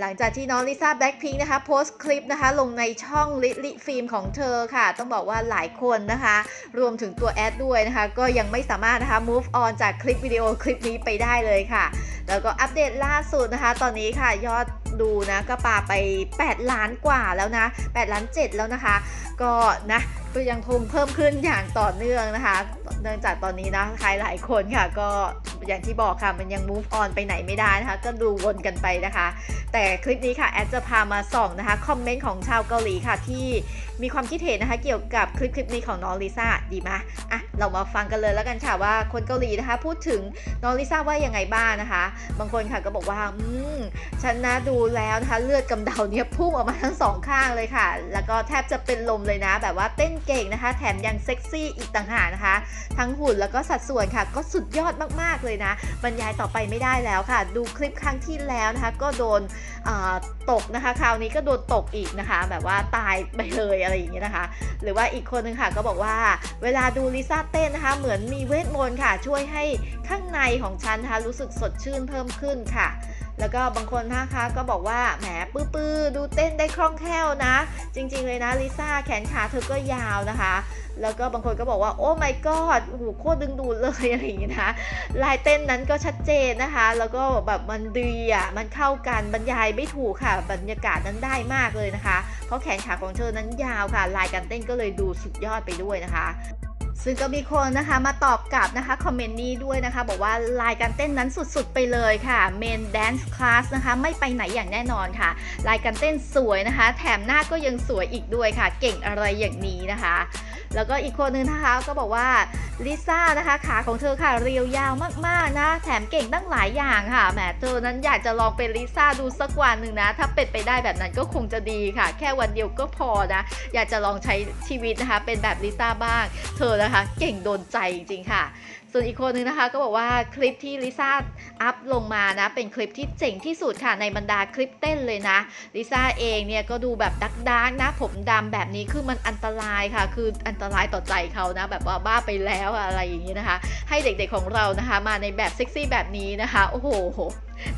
หลังจากที่น้องลิซ่าแบล็คพิงค์นะคะโพสต์คลิปนะคะลงในช่องลิลิฟิล์มของเธอค่ะ ต้องบอกว่าหลายคนนะคะ รวมถึงตัวแอดด้วยนะคะ ก็ยังไม่สามารถนะคะ move on จากคลิปวิดีโอคลิปนี้ไปได้เลยค่ะ แล้วก็อัปเดตล่าสุดนะคะ ตอนนี้ค่ะยอดดูนะก็ปาไป 8 ล้านกว่าแล้วนะ 8 ล้าน 7 แล้วนะคะ ก็นะก็ยังคงเพิ่มขึ้นอย่างต่อเนื่องนะคะ เนื่องจากตอนนี้นะใครหลายคนค่ะก็ อย่างที่บอกค่ะมันยัง move on ไปไหนไม่ได้นะคะ ก็ดูวนกันไปนะคะ แต่คลิปนี้ค่ะแอดจะพามาส่องนะคะคอมเมนต์ของชาวเกาหลีค่ะที่มีความคิดเห็นนะคะเกี่ยวกับคลิปคลิปนี้ของน้องลิซ่าดีไหมอะเรามาฟังกันเลยแล้วกันค่ะว่าคนเกาหลีนะคะ พูดถึงน้องลิซ่าว่ายังไงบ้างนะคะ บางคนค่ะก็บอกว่าอืมฉันนะดูแล้วนะคะเลือดกำเดาเนี่ยพุ่งออกมาทั้งสองข้างเลยค่ะ แล้วก็แทบจะเป็นลมเลยนะ แบบว่าเต้นเก่งนะคะ แถมยังเซ็กซี่อีกต่างหากนะคะ ทั้งหุ่นแล้วก็สัดส่วนค่ะ ก็สุดยอดมากๆเลยนะ บรรยายต่อไปไม่ได้แล้วค่ะ ดูคลิปครั้งที่แล้วนะคะ ก็โดนตกนะคะ คราวนี้ก็โดนตกอีกนะคะ แบบว่าตายไปเลยอะไรอย่างเงี้ยนะคะ หรือว่าอีกคนนึงค่ะก็บอกว่าเวลาดูลิซ่าเต้นนะคะ เหมือนมีเวทมนต์ค่ะ ช่วยให้ข้างในของฉันนะคะรู้สึกสดชื่นเพิ่มขึ้นค่ะ แล้วก็บางคนนะคะก็บอกว่าแหมปื้อๆดูเต้นได้คล่องแคล่วนะ จริง ๆ เลยนะลิซ่าแขนขาเธอก็ยาวนะคะ แล้วก็บางคนก็บอกว่าโอ้ my god โอ้โหโคตรดึงดูดเลยอะไรอย่างงี้นะลายเต้นนั้นก็ชัดเจนนะคะ แล้วก็แบบมันดีอะมันเข้ากันบรรยายไม่ถูกค่ะ บรรยากาศนั้นได้มากเลยนะคะ เพราะแขนขาของเธอนั้นยาวค่ะ ลายการเต้นก็เลยดูสุดยอดไปด้วยนะคะ ซึ่งก็มีคนนะคะมาตอบกลับนะคะคอมเมนต์นี้ด้วยนะคะ บอกว่าลายการเต้นนั้นสุดๆ ไปเลยค่ะเมนแดนซ์คลาสนะคะไม่ไปไหนอย่างแน่นอนค่ะ ลายการเต้นสวยนะคะ แถมหน้าก็ยังสวยอีกด้วยค่ะ เก่งอะไรอย่างนี้นะคะ แล้วก็อีกคนนึงนะคะก็บอกว่าลิซ่านะคะขาของเธอค่ะเรียวยาวมากๆนะ แถมเก่งตั้งหลายอย่างค่ะแหมเธอนั้นอยากจะลองเป็นลิซ่าดูสักวันหนึ่งนะ ถ้าเป็นไปได้แบบนั้นก็คงจะดีค่ะ แค่วันเดียวก็พอนะ อยากจะลองใช้ชีวิตนะคะ เป็นแบบลิซ่าบ้าง เธอนะคะ เก่งโดนใจจริงๆค่ะ ส่วนอีกคนนึงนะคะก็บอกว่าคลิปที่ลิซ่าอัพลงมานะเป็นคลิปที่เจ๋งที่สุดค่ะในบรรดาคลิปเต้นเลยนะลิซ่าเองเนี่ยก็ดูแบบดักดักนะผมดำแบบนี้คือมันอันตรายค่ะ คืออันตรายต่อใจเขานะ แบบว่าบ้าไปแล้วอะอะไรอย่างนี้นะคะ ให้เด็กๆของเรานะคะ มาในแบบเซ็กซี่แบบนี้นะคะ โอ้โห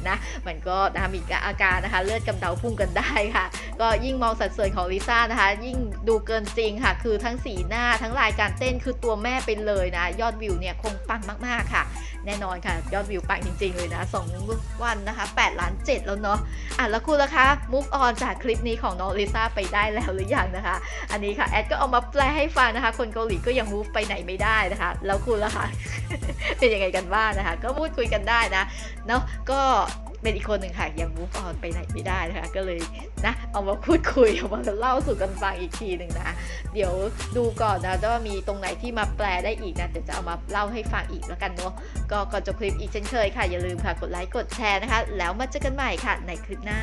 นะมันก็นะมีอาการนะคะเลือดกำเดาพุ่งกันได้ค่ะ ก็ยิ่งมองสัดส่วนของลิซ่านะคะ ยิ่งดูเกินจริงค่ะ คือทั้งสีหน้าทั้งลายการเต้นคือตัวแม่ไปเลยนะ ยอดวิวเนี่ยคงปังมากๆค่ะ แน่นอนค่ะ ยอดวิวปังจริง ๆ เลยนะสองวันนะคะ8ล้าน7แล้วเนาะอะแล้วคุณล่ะคะ move on จากคลิปนี้ของน้องลิซ่าไปได้แล้วหรือยังนะคะ อันนี้ค่ะแอดก็เอามาแปลให้ฟังนะคะ คนเกาหลีก็ยัง move ไปไหนไม่ได้นะคะ แล้วคุณล่ะคะเป็นยังไงกันบ้างนะคะ ก็พูดคุยกันได้นะเนาะก็เป็นอีกคนหนึ่งค่ะ ยังมูฟออนไปไหนไม่ได้นะคะ ก็เลยนะ เอามาพูดคุยเอามาเล่าสู่กันฟังอีกทีหนึ่งนะเดี๋ยวดูก่อนนะว่ามีตรงไหนที่มาแปลได้อีกนะเดี๋ยวจะเอามาเล่าให้ฟังอีกแล้วกันเนาะก็ก่อนจบคลิปอีกเช่นเคยค่ะอย่าลืมค่ะกดไลค์กดแชร์นะคะ แล้วมาเจอกันใหม่ค่ะในคลิปหน้า